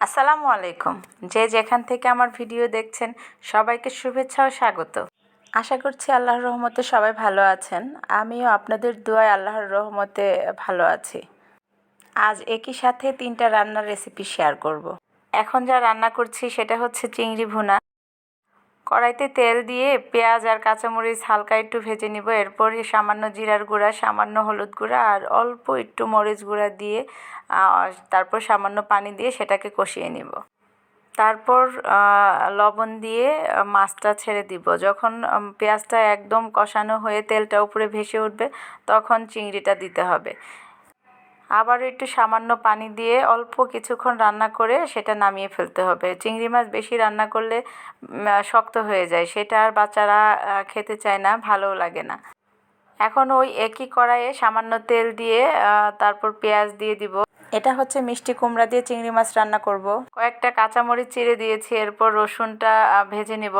আসসালামু আলাইকুম। যে যেখান থেকে আমার ভিডিও দেখছেন, সবাইকে শুভেচ্ছা ও স্বাগত। আশা করছি আল্লাহর রহমতে সবাই ভালো আছেন। আমিও আপনাদের দোয়ায় আল্লাহর রহমতে ভালো আছি। আজ একই সাথে তিনটা রান্নার রেসিপি শেয়ার করব। এখন যা রান্না করছি, সেটা হচ্ছে চিংড়ি ভুনা। কড়াইতে তেল দিয়ে পেঁয়াজ আর কাঁচামরিচ হালকা একটু ভেজে নিব। এরপর সামান্য জিরার গুঁড়া, সামান্য হলুদ গুঁড়া আর অল্প একটু মরিচ গুঁড়া দিয়ে তারপর সামান্য পানি দিয়ে সেটাকে কষিয়ে নিব। তারপর লবণ দিয়ে মাছটা ছেড়ে দিব। যখন পেঁয়াজটা একদম কষানো হয়ে তেলটা উপরে ভেসে উঠবে, তখন চিংড়িটা দিতে হবে। আবারও একটু সামান্য পানি দিয়ে অল্প কিছুক্ষণ রান্না করে সেটা নামিয়ে ফেলতে হবে। চিংড়ি মাছ বেশি রান্না করলে শক্ত হয়ে যায়। সেটা আর বাচ্চারা খেতে চায় না, ভালোও লাগে না। এখন ওই একই কড়াইয়ে সামান্য তেল দিয়ে তারপর পেঁয়াজ দিয়ে দিব। এটা হচ্ছে মিষ্টি কুমড়া দিয়ে চিংড়ি মাছ রান্না করব। কয়েকটা কাঁচামরিচ চিড়ে দিয়েছি, এরপর রসুনটা ভেজে নিব।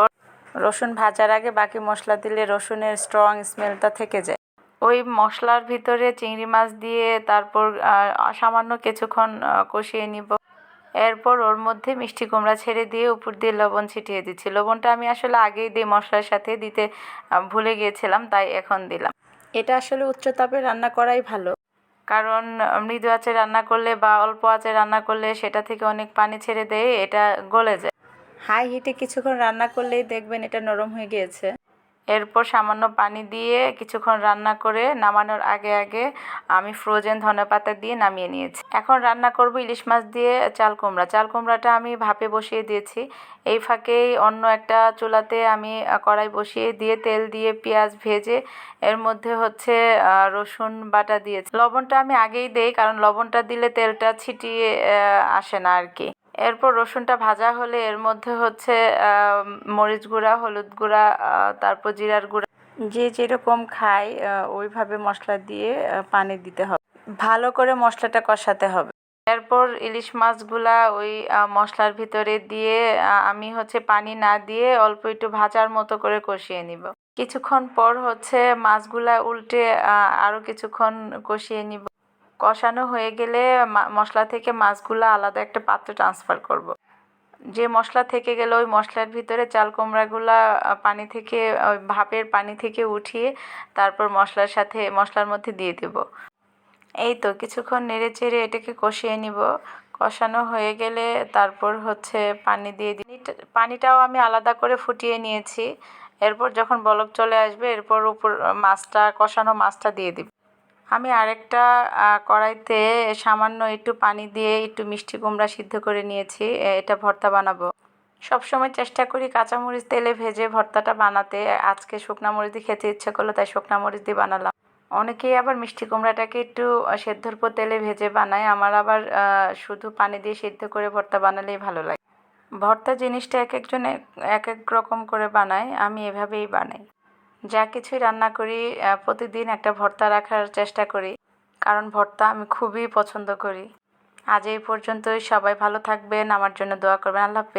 রসুন ভাজার আগে বাকি মশলা দিলে রসুনের স্ট্রং স্মেলটা থেকে যায়। ওই মশলার ভিতরে চিংড়ি মাছ দিয়ে তারপর সামান্য কিছুক্ষণ কষিয়ে নিব। এরপর ওর মধ্যে মিষ্টি কুমড়া ছেড়ে দিয়ে উপর দিয়ে লবণ ছিটিয়ে দিচ্ছি। লবণটা আমি আসলে আগেই দিয়ে মশলার সাথে দিতে ভুলে গিয়েছিলাম তাই এখন দিলাম। এটা আসলে উচ্চ তাপে রান্না করাই ভালো। কারণ মৃদু আঁচে রান্না করলে বা অল্প আঁচে রান্না করলে সেটা থেকে অনেক পানি ছেড়ে দেয় এটা গলে যায়। হাই হিটে কিছুক্ষণ রান্না করলেই দেখবেন এটা নরম হয়ে গিয়েছে। এরপর সামান্য পানি দিয়ে কিছুক্ষণ রান্না করে নামানোর আগে আগে আমি ফ্রোজেন ধনে পাতা দিয়ে নামিয়ে নিয়েছি। এখন রান্না করব ইলিশ মাছ দিয়ে চাল কুমড়া। চাল কুমড়াটা আমি ভাপে বসিয়ে দিয়েছি। এই ফাঁকেই অন্য একটা চুলাতে আমি কড়াই বসিয়ে দিয়ে তেল দিয়ে পেঁয়াজ ভেজে এর মধ্যে হচ্ছে রসুন বাটা দিয়েছি। লবণটা আমি আগেই দেই, কারণ লবণটা দিলে তেলটা ছিটিয়ে আসে না আর কি। এরপর রসুনটা ভাজা হলে এর মধ্যে হচ্ছে মরিচ গুঁড়া, হলুদ গুঁড়া তারপর জিরার গুঁড়া। যে যেরকম খায় ওইভাবে মশলা দিয়ে পানি দিতে হবে। ভালো করে মশলাটা কষাতে হবে। এরপর ইলিশ মাছগুলা ওই মশলার ভিতরে দিয়ে আমি হচ্ছে পানি না দিয়ে অল্প একটু ভাজার মতো করে কষিয়ে নিব। কিছুক্ষণ পর হচ্ছে মাছগুলা উল্টে আরও কিছুক্ষণ কষিয়ে নিব। কষানো হয়ে গেলে মশলা থেকে মাছগুলো আলাদা একটা পাত্রে ট্রান্সফার করব। যে মশলা থেকে গেলে ওই মশলার ভিতরে চাল কুমড়াগুলা পানি থেকে, ওই ভাপের পানি থেকে উঠিয়ে তারপর মশলার সাথে, মশলার মধ্যে দিয়ে দেব। এই তো কিছুক্ষণ নেড়ে চেড়ে এটাকে কষিয়ে নিব। কষানো হয়ে গেলে তারপর হচ্ছে পানি দিয়ে দিই পানিটাও আমি আলাদা করে ফুটিয়ে নিয়েছি। এরপর যখন বলক চলে আসবে, এরপর উপর মাছটা, কষানো মাছটা দিয়ে দিব। আমি আরেকটা কড়াইতে সামান্য একটু পানি দিয়ে একটু মিষ্টি কুমড়া সিদ্ধ করে নিয়েছি এটা ভর্তা বানাবো। সবসময় চেষ্টা করি কাঁচামরিচ তেলে ভেজে ভর্তাটা বানাতে। আজকে শুকনা মরিচ দিয়ে খেতে ইচ্ছে করল, তাই শুকনা মরিচ দিয়ে বানালাম। অনেকেই আবার মিষ্টি কুমড়াটাকে একটু সেদ্ধর পর তেলে ভেজে বানায়। আমার আবার শুধু পানি দিয়ে সিদ্ধ করে ভর্তা বানালেই ভালো লাগে। ভর্তা জিনিসটা এক একজন এক এক রকম করে বানায়, আমি এভাবেই বানাই। যা কিছুই রান্না করি প্রতিদিন একটা ভর্তা রাখার চেষ্টা করি। কারণ ভর্তা আমি খুবই পছন্দ করি। আজ এই পর্যন্তই। সবাই ভালো থাকবেন। আমার জন্য দোয়া করবেন। আল্লাহ হাফেজ।